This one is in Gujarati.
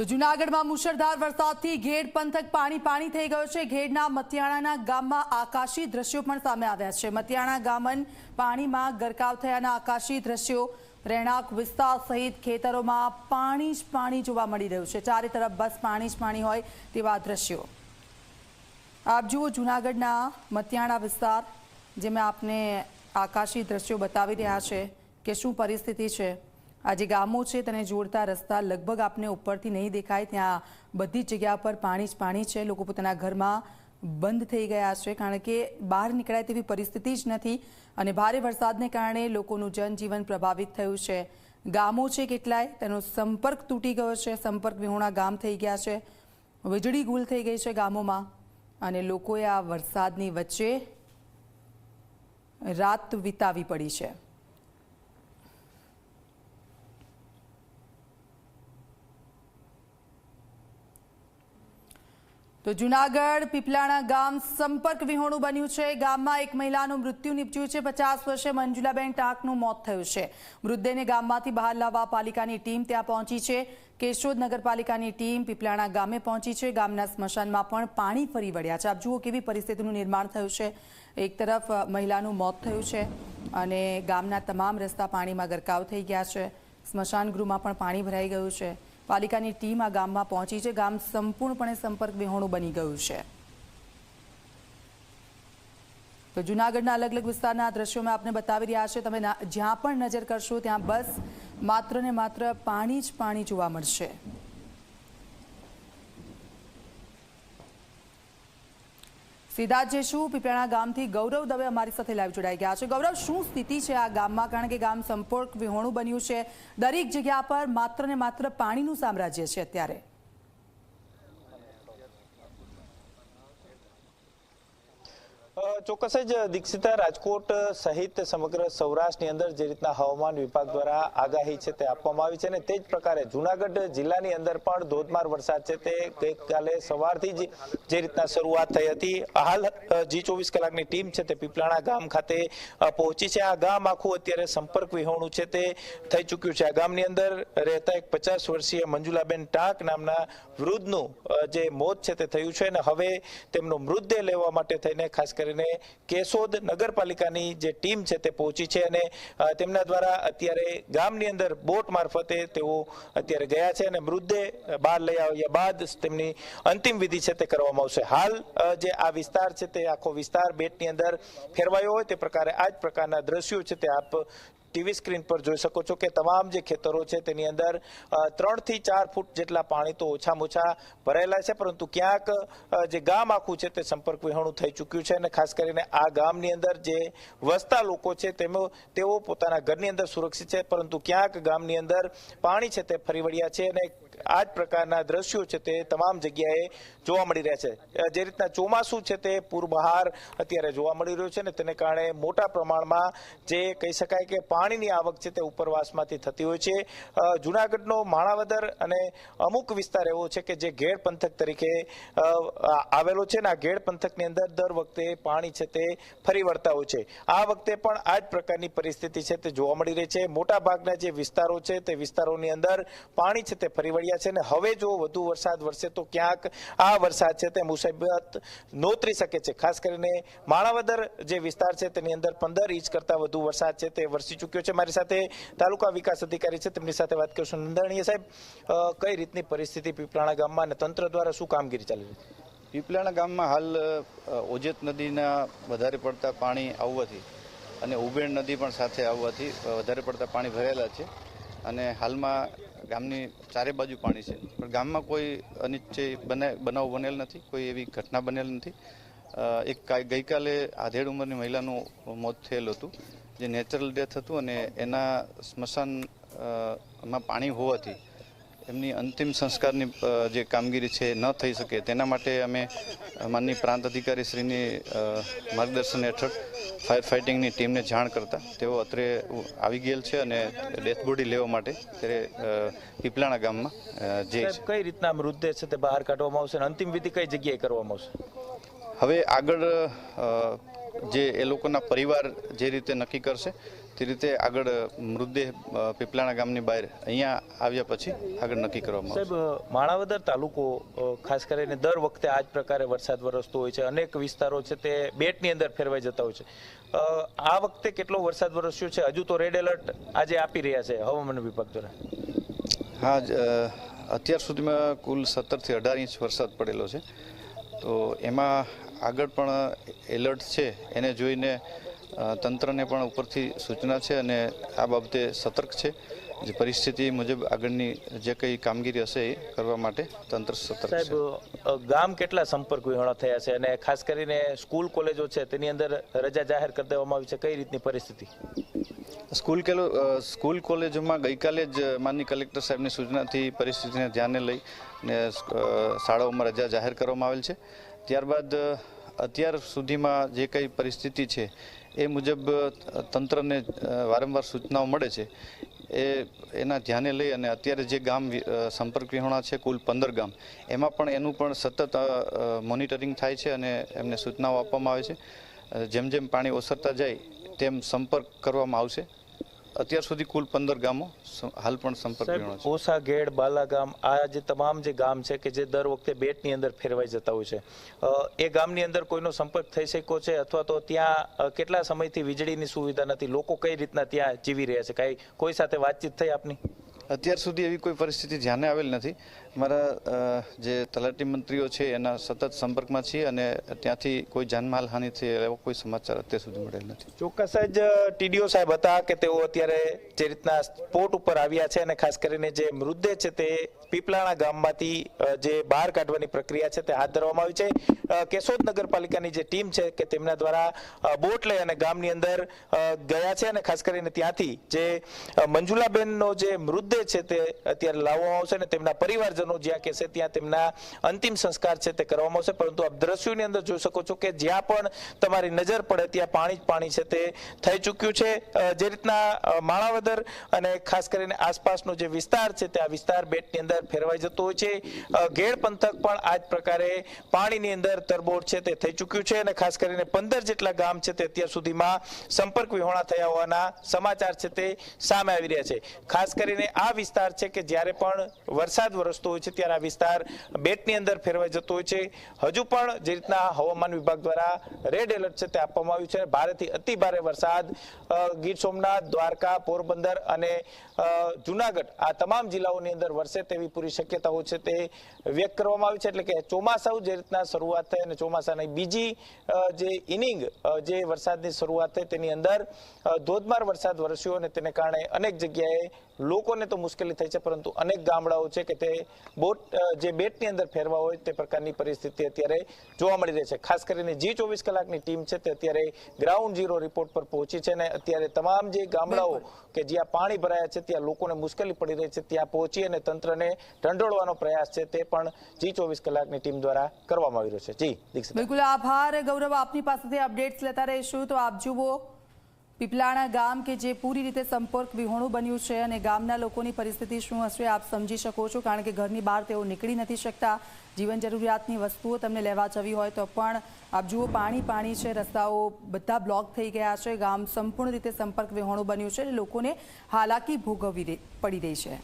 તો જુનાગઢમાં મુશળધાર વરસાદથી ઘેડ પંથક પાણી પાણી થઈ ગયો છે. ઘેડના મતિયાણાના ગામમાં આકાશી દ્રશ્યો પણ સામે આવ્યા છે. મતિયાણા ગામન પાણીમાં ગરકાવ થયાના આકાશી દ્રશ્યો રહેણાંક વિસ્તાર સહિત ખેતરોમાં પાણી જ પાણી જોવા મળી રહ્યું છે. ચારે તરફ બસ પાણી જ પાણી હોય તેવા દ્રશ્યો. આપ જુઓ જુનાગઢના મતિયાણા વિસ્તાર જે મેં આપને આકાશી દ્રશ્યો બતાવી રહ્યા છે કે શું પરિસ્થિતિ છે. આ જે ગામો છે તેને જોડતા રસ્તા લગભગ આપને ઉપરથી નહીં દેખાય. ત્યાં બધી જગ્યા પર પાણી જ પાણી છે. લોકો પોતાના ઘરમાં બંધ થઈ ગયા છે. કારણ કે બહાર નીકળાય તેવી પરિસ્થિતિ જ નથી અને ભારે વરસાદને કારણે લોકોનું જનજીવન પ્રભાવિત થયું છે. ગામો છે કેટલાય, તેનો સંપર્ક તૂટી ગયો છે. સંપર્ક વિહોણા ગામ થઈ ગયા છે. વીજળી ગુલ થઈ ગઈ છે ગામોમાં. અને લોકોએ આ વરસાદની વચ્ચે રાત વિતાવી પડી છે. તો જુનાગઢ પીપલાણા ગામ સંપર્ક વિહોણું બન્યું છે. ગામમાં એક મહિલાનું મૃત્યુ નીપજ્યું છે. પચાસ વર્ષે મંજુલાબેન ટાંકનું મોત થયું છે. મૃતદેહને ગામમાંથી બહાર લાવવા પાલિકાની ટીમ ત્યાં પહોંચી છે. કેશોદ નગરપાલિકાની ટીમ પીપલાણા ગામે પહોંચી છે. ગામના સ્મશાનમાં પણ પાણી ફરી વળ્યા છે. આપ જુઓ કેવી પરિસ્થિતિનું નિર્માણ થયું છે. એક તરફ મહિલાનું મોત થયું છે અને ગામના તમામ રસ્તા પાણીમાં ગરકાવ થઈ ગયા છે. સ્મશાન ગૃહમાં પણ પાણી ભરાઈ ગયું છે. પાલિકાની ટીમ આ ગામમાં પહોંચી છે. ગામ સંપૂર્ણપણે સંપર્ક વિહોણું બની ગયું છે. તો જુનાગઢના અલગ અલગ વિસ્તારના આ દ્રશ્યો આપને બતાવી રહ્યા છે. તમે જ્યાં પણ નજર કરશો ત્યાં બસ માત્ર ને માત્ર પાણી જ પાણી જોવા મળશે. સીધા જે શું પીપળાણા ગામથી ગૌરવ દવે અમારી સાથે લાઈવ જોડાઈ ગયા છે. ગૌરવ, શું સ્થિતિ છે આ ગામમાં? કારણ કે ગામ સંપર્ક વિહોણું બન્યું છે. દરેક જગ્યા પર માત્ર ને માત્ર પાણીનું સામ્રાજ્ય છે અત્યારે. ચોક્કસ જ દીક્ષિતા રાજકોટ સહિત સમગ્ર સૌરાષ્ટ્રની અંદર જે રીતના હવામાન વિભાગ દ્વારા આગાહી છે તે આપવામાં આવી છે અને તે જ પ્રકારે જુનાગઢ જિલ્લાની અંદર પણ ધોધમાર વરસાદ છે તે ગઈકાલે સવારથી જ જે રીતના શરૂઆત થઈ હતી. હાલ જી ચોવીસ કલાકની ટીમ છે તે પીપલાણા ગામ ખાતે પહોંચી છે. આ ગામ આખું અત્યારે સંપર્ક વિહોણું છે તે થઈ ચૂક્યું છે. આ ગામની અંદર રહેતા એક પચાસ વર્ષીય મંજુલાબેન ટાંક નામના વૃદ્ધનું જે મોત છે તે થયું છે અને હવે તેમનો મૃતદેહ લેવા માટે થઈને ખાસ કરીને કેશોદ નગરપાલિકાની જે ટીમ છે તે પહોંચી છે અને તેમના દ્વારા અત્યારે ગામની અંદર બોટ મારફતે તેઓ અત્યારે ગયા છે અને મૃતદેહ બહાર લઈ આવ્યા બાદ તેમની અંતિમ વિધિ છે તે કરવામાં આવશે. હાલ જે આ વિસ્તાર છે તે આખો વિસ્તાર બેટની અંદર ફેરવાયો હોય તે પ્રકારે આ જ પ્રકારના દ્રશ્યો છે તે આપ ટીવી સ્ક્રીન પર જોઈ શકો છો કે તમામ જે ખેતરો છે તેની અંદર ત્રણથી ચાર ફૂટ જેટલા પાણી તો ઓછામાં ઓછા ભરાયેલા છે, પરંતુ ક્યાંક જે ગામ આખું છે તે સંપર્ક વિહોણું થઈ ચૂક્યું છે અને ખાસ કરીને આ ગામની અંદર જે વસતા લોકો છે તેમાં, તેઓ પોતાના ઘરની અંદર સુરક્ષિત છે, પરંતુ ક્યાંક ગામની અંદર પાણી છે તે ફરી વળ્યા છે અને આ જ પ્રકારના દ્રશ્યો છે તે તમામ જગ્યાએ જોવા મળી રહ્યા છે. જે રીતના ચોમાસું છે તે પૂરબહાર અત્યારે જોવા મળી રહ્યું છે ને તેને કારણે મોટા પ્રમાણમાં જે કહી શકાય કે પાણીની આવક છે તે ઉપરવાસમાંથી થતી હોય છે. જુનાગઢનો માણાવદર અને અમુક વિસ્તાર એવો છે કે જે ઘેડ પંથક તરીકે આવેલો છે ને આ ઘેડ પંથકની અંદર દર વખતે પાણી છે તે ફરી વળતા હોય છે. આ વખતે પણ આ જ પ્રકારની પરિસ્થિતિ છે તે જોવા મળી રહી છે. મોટા ભાગના જે વિસ્તારો છે તે વિસ્તારોની અંદર પાણી છે તે ફરી વળ્યા છે અને હવે જો વધુ વરસાદ વરસે તો ક્યાંક આ વરસાદ છે તે મુસીબત નોતરી શકે છે. ખાસ કરીને માણાવદર જે વિસ્તાર છે તેની અંદર પંદર ઇંચ કરતા વધુ વરસાદ છે તે વરસી ચૂક્યો છે. મારી સાથે તાલુકા વિકાસ અધિકારી છે. તેમની સાથે વાત કરશું. નંદણીય સાહેબ કઈ રીતની પરિસ્થિતિ પીપળાણા ગામમાં અને તંત્ર દ્વારા શું કામગીરી ચાલી રહી છે? પીપલાણા ગામમાં હાલ ઓજેત નદીના વધારે પડતા પાણી આવવાથી અને ઉબેણ નદી પણ સાથે આવવાથી વધારે પડતા પાણી ભરેલા છે. અને હાલમાં ગામની ચારે બાજુ પાણી છે. પણ ગામમાં કોઈ અનિચ્છય બને, બનાવ બનેલ નથી, કોઈ એવી ઘટના બનેલ નથી. એક ગઈકાલે આધેડ ઉંમરની મહિલાનું મોત થયેલું હતું, જે નેચરલ ડેથ હતું અને એના સ્મશાનમાં પાણી હોવાથી એમની અંતિમ સંસ્કારની જે કામગીરી છે ન થઈ શકે તેના માટે અમે માનની પ્રાંત અધિકારી શ્રીની માર્ગદર્શન હેઠળ ફાયર ફાઇટિંગની ટીમને જાણ કરતા તેઓ અત્રે આવી ગયેલ છે અને ડેથ બોડી લેવા માટે ત્યારે પીપલાણા ગામમાં જે કઈ રીતના મૃતદેહ છે તે બહાર કાઢવામાં આવશે અને અંતિમ વિધિ કઈ જગ્યાએ કરવામાં આવશે? હવે આગળ જે એ લોકોના પરિવાર જે રીતે નક્કી કરશે તે રીતે આગળ મૃતદેહ પીપલાણા ગામની બહાર અહીંયા આવ્યા પછી આગળ નક્કી કરવામાં સાહેબ માણાવદર તાલુકો ખાસ કરીને દર વખતે આ જ પ્રકારે વરસાદ વરસતો હોય છે. અનેક વિસ્તારો છે તે બેટની અંદર ફેરવાઈ જતા હોય છે. આ વખતે કેટલો વરસાદ વરસ્યો છે? હજુ તો રેડ એલર્ટ આજે આપી રહ્યા છે હવામાન વિભાગ દ્વારા. હા અત્યાર સુધીમાં કુલ સત્તરથી અઢાર ઇંચ વરસાદ પડેલો છે. તો એમાં આગળ પણ એલર્ટ છે. એને જોઈને તંત્રને પણ ઉપરથી સૂચના છે અને આ બાબતે સતર્ક છે. જે પરિસ્થિતિ મુજબ આગળની જે કંઈ કામગીરી હશે એ કરવા માટે તંત્ર સતર્ક છે. ગામ કેટલા સંપર્ક વિહોણા થયા છે અને ખાસ કરીને સ્કૂલ કોલેજો છે તેની અંદર રજા જાહેર કરી દેવામાં આવી છે કઈ રીતની પરિસ્થિતિ? સ્કૂલ કેલો સ્કૂલ કોલેજોમાં ગઈકાલે જ માનની કલેક્ટર સાહેબની સૂચનાથી પરિસ્થિતિને ધ્યાને લઈ ને શાળાઓમાં રજા જાહેર કરવામાં આવેલ છે. ત્યારબાદ અત્યાર સુધીમાં જે કંઈ પરિસ્થિતિ છે, એ મુજબ તંત્રને વારંવાર સૂચનાઓ મળે છે. એ, એના ધ્યાને લઈ અને અત્યારે જે ગામ સંપર્ક વિહોણા છે, કુલ પંદર ગામ, એમાં પણ એનું પણ સતત મોનિટરિંગ થાય છે અને એમને સૂચનાઓ આપવામાં આવે છે. જેમ જેમ પાણી ઓસરતા જાય, તેમ સંપર્ક કરવામાં આવશે. અત્યાર સુધી કુલ પંદર ગામો હાલ પણ સંપર્ક ઓસા ગેડ બાલાગામ આ જે તમામ જે ગામ છે કે જે દર વખતે બેટની અંદર ફેરવાઈ જતા હોય છે એ ગામની અંદર કોઈનો સંપર્ક થઈ શક્યો છે અથવા તો ત્યાં કેટલા સમયથી વીજળીની સુવિધા નથી? લોકો કઈ રીતના ત્યાં જીવી રહ્યા છે? કાંઈ કોઈ સાથે વાતચીત થઈ આપની? અત્યાર સુધી એવી કોઈ પરિસ્થિતિ ધ્યાને આવેલ નથી. મારા જે તલાટી મંત્રીઓ છે, એના સતત સંપર્કમાં છીએ અને ત્યાંથી કોઈ જાનમાલ હાનિ થઈ એવો કોઈ સમાચાર અત્યાર સુધી મળેલ નથી. ચોક્કસ જ ટીડીઓ સાહેબ હતા કે તેઓ અત્યારે જે રીતના સ્પોટ ઉપર આવ્યા છે અને ખાસ કરીને જે મૃતદેહ છે તે પીપલાણા ગામમાંથી જે બહાર કાઢવાની પ્રક્રિયા છે તે હાથ ધરવામાં આવી છે. કેશોદ નગરપાલિકાની જે ટીમ છે કે તેમના દ્વારા બોટ લઈ અને ગામની અંદર ગયા છે અને ખાસ કરીને ત્યાંથી જે મંજુલાબેનનો જે મૃતદેહ છે તે અત્યારે લાવવામાં આવશે અને તેમના પરિવારજનો જ્યાં કહેશે ત્યાં તેમના અંતિમ સંસ્કાર છે તે કરવામાં આવશે. પરંતુ આપ દ્રશ્યોની અંદર જોઈ શકો છો કે જ્યાં પણ તમારી નજર પડે ત્યાં પાણી જ પાણી છે તે થઈ ચૂક્યું છે. જે રીતના માણાવદર અને ખાસ કરીને આસપાસનો જે વિસ્તાર છે તે આ વિસ્તાર બેટની અંદર ફેરવાઈ જતો હોય છે. ઘેડ પંથક પણ આ જ પ્રકારે પાણીની અંદર તરબોળ છે તે થઈ ચૂક્યું છે અને ખાસ કરીને પંદર જેટલા ગામ છે તે અત્યાર સુધીમાં સંપર્ક વિહોણા થયા હોવાના સમાચાર છે તે સામે આવી રહ્યા છે. ખાસ કરીને આ વિસ્તાર છે કે જ્યારે પણ વરસાદ વરસતો હોય છે, ત્યારે આ વિસ્તાર બેટની અંદર ફેરવાઈ જતો હોય છે. હજુ પણ જે રીતના હવામાન વિભાગ દ્વારા રેડ એલર્ટ છે તે આપવામાં આવ્યું છે. ભારેથી અતિ ભારે વરસાદ ગીર સોમનાથ, દ્વારકા, પોરબંદર અને જુનાગઢ આ તમામ જિલ્લાઓની અંદર વરસે તેવી પૂરી શક્યતાઓ છે તે વ્યક્ત કરવામાં આવી છે. એટલે કે ચોમાસાઓ જે રીતના શરૂઆત થઈ અને ચોમાસાની બીજી જે ઇનિંગ જે વરસાદની શરૂઆત થઈ તેની અંદર ધોધમાર વરસાદ વરસ્યો અને તેને કારણે અનેક જગ્યાએ લોકોને તો મુશ્કેલી થઈ છે, પરંતુ અનેક ગામડાઓ છે કે તે બોટ જે બેટની અંદર ફેરવા હોય તે પ્રકારની પરિસ્થિતિ અત્યારે જોવા મળી રહી છે. ખાસ કરીને જી ચોવીસ કલાકની ટીમ છે તે અત્યારે ગ્રાઉન્ડ ઝીરો રિપોર્ટ પર પહોંચી છે અને અત્યારે તમામ જે ગામડાઓ કે જ્યાં પાણી ભરાયા છે ત્યાં લોકોને મુશ્કેલી પડી રહી છે ત્યાં પહોંચી અને તંત્રને ઢંઢોળવાનો પ્રયાસ છે તે પણ જી ચોવીસ કલાકની ટીમ દ્વારા કરવામાં આવી રહ્યો છે. જી દીક્ષિત. બિલકુલ આભાર. ગૌરવ આપની પાસેથી અપડેટ્સ લેતા રહીશું. તો આપ જુઓ પીપલાણા ગામ કે જે પૂરી રીતે સંપર્ક વિહોણું બન્યું છે અને ગામના લોકોની પરિસ્થિતિ શું હશે આપ સમજી શકો છો, કારણ કે ઘરની બહાર તેઓ નીકળી નથી શકતા. જીવન જરૂરિયાતની વસ્તુઓ તમને લેવા જવી હોય તો પણ આપ જુઓ, પાણી પાણી છે, રસ્તાઓ બધા બ્લોક થઈ ગયા છે. ગામ સંપૂર્ણ રીતે સંપર્ક વિહોણું બન્યું છે અને લોકોને હાલાકી ભોગવવી પડી રહી છે.